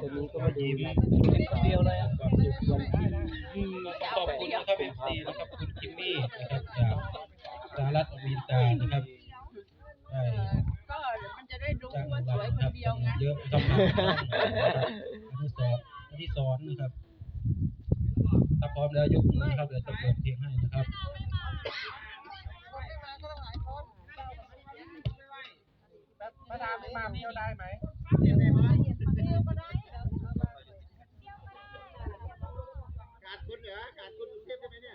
ตัวนี้ก็มาดูนะเดียวเลยอะความสุขวันที่อืมขอบคุณนะครับเอฟซีนะครับคุณคิมมี่นะครับจากสหรัฐอเมริกานะครับได้ก็มันจะได้รู้จ้างว่าสเราวยนะคครันบเดียวไงเยอะต้องมาอนุสรณ์อนุสรณ์นะครับถ้าพร้อมแล้วยกมือนะครับเดี๋ยวจะเปิดเพลงให้นะครับมาดามไม่มาเที่ยวได้ไหมการ ya, kakut usir ke mana?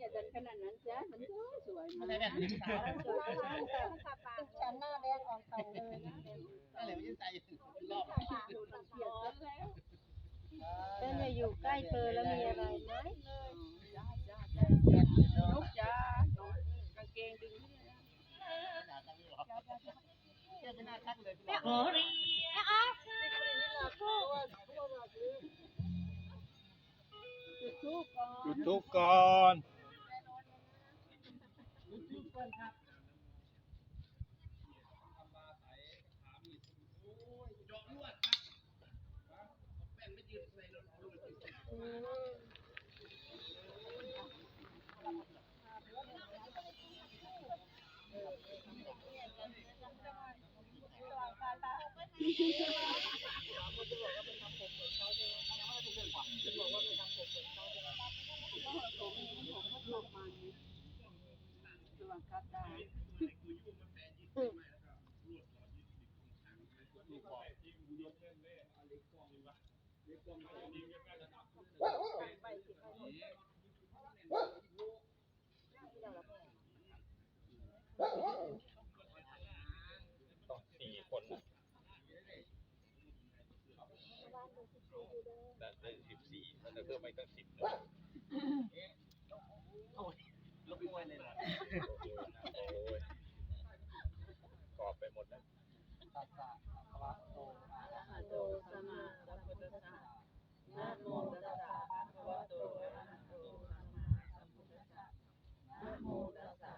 ำไมรังเกียจกันขนาดนั้นจ๊ะมันสวยสวยมากฉันหน้าแดงออกเต่าเลยนะอะไรไม่ใช่ใจรอบเต้นจะอยู่ใกล้เธอแล้วมีอะไรไหมลูกจ้ากางเกงดึงจุดทูบก่อน ระวังคัดตา บังคับได้ต้องสี่คนนะได้ได้สิบสี่มันจะเพิ่มไปตั้งสิบเลย ลบมวยเลยนะโอ้ยกรอบไปหมดแล้วะโตอะระหะโตสัมมาสัมพุทธัสสะนะโมตัสสะภะคะวะโตอะระหะโตสัมมาสัมพุทธัสสะนะโมตัสสะ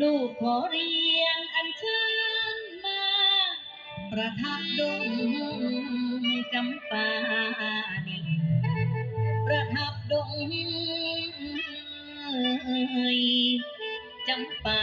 ลูกขอเรียนอันเชิญมา ประทับดงจำปานีประทับดงจำปา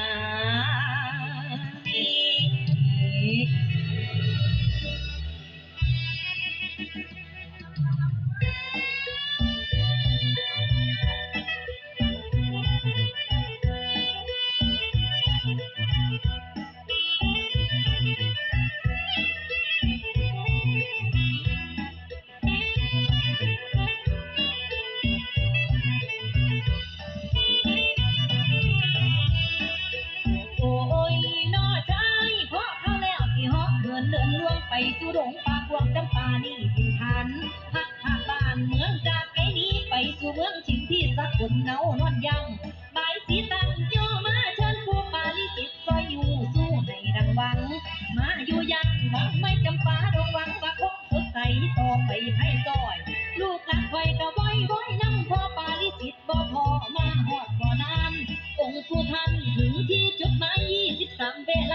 มาหอดบ่อน้ำองค์ผู้ท่านถึงที่จุดหมายยี่สิบสามเวลา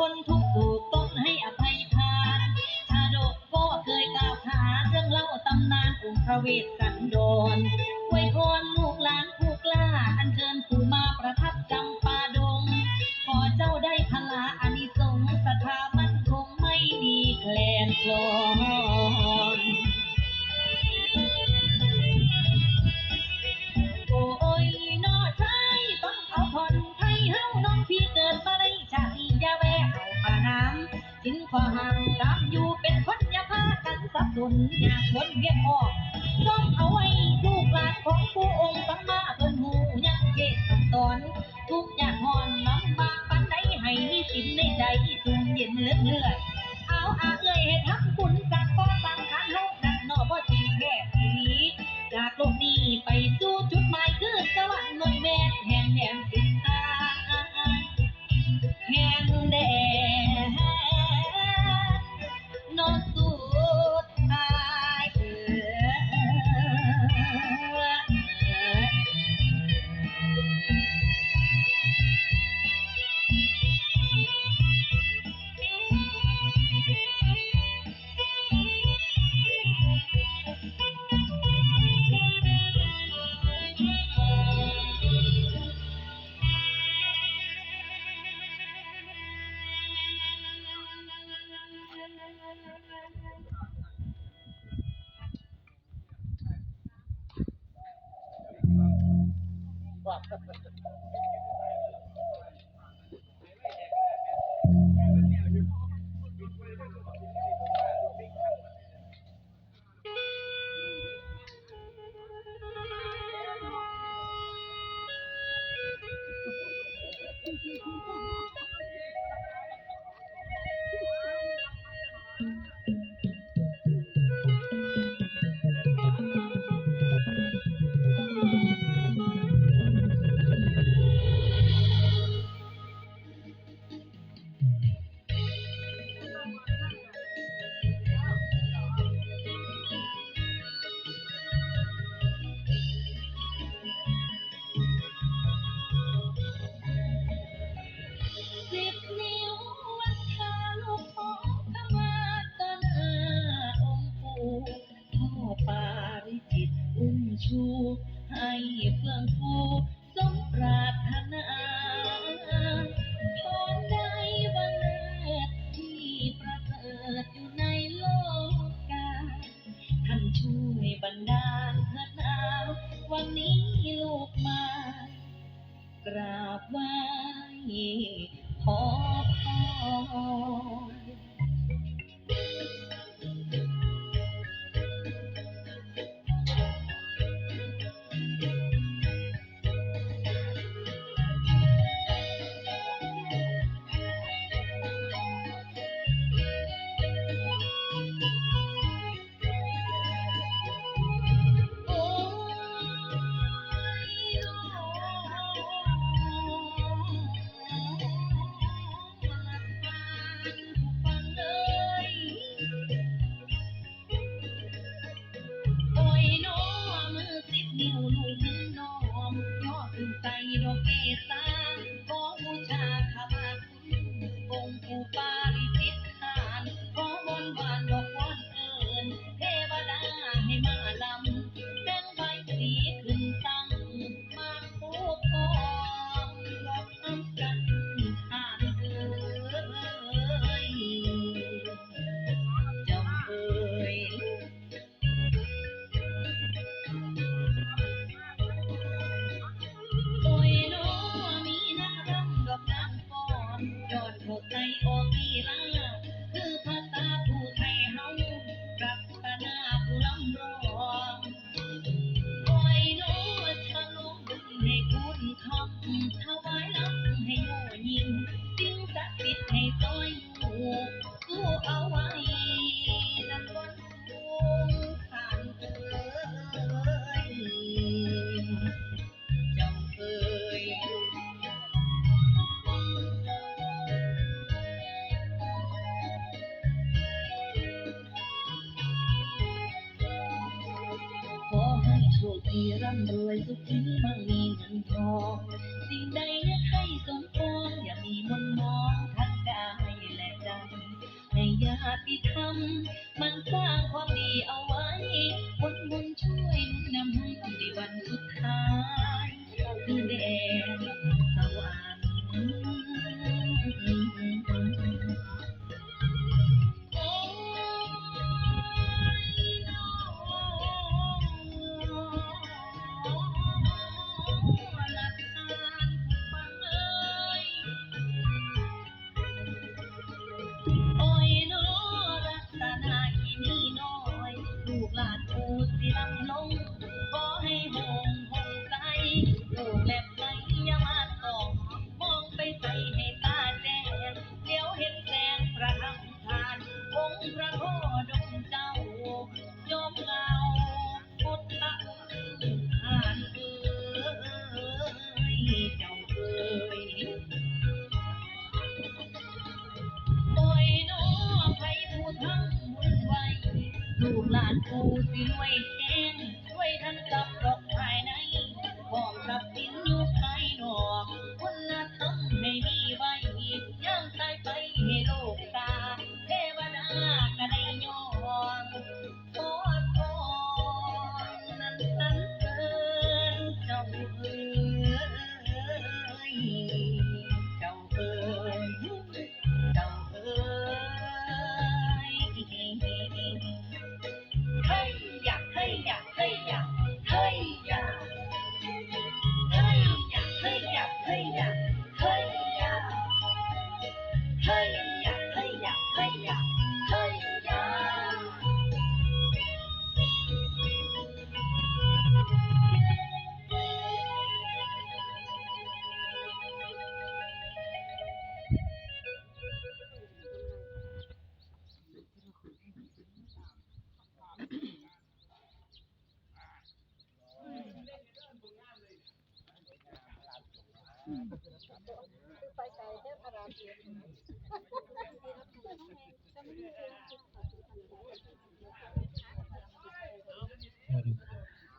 คนทุ 不怕 ติธรรม มันสร้างความดีเอาไว้คนบุญช่วยนุนนำให้ในวันสุดท้ายคือแด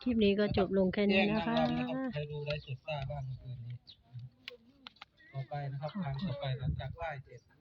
คลิปนี้ก็จบลงแค่นี้นะคะใครดูได้สดป้าบ้างคืนนี้ ต่อไปนะครับทางต่อไปหลังจากไหว้เสร็จ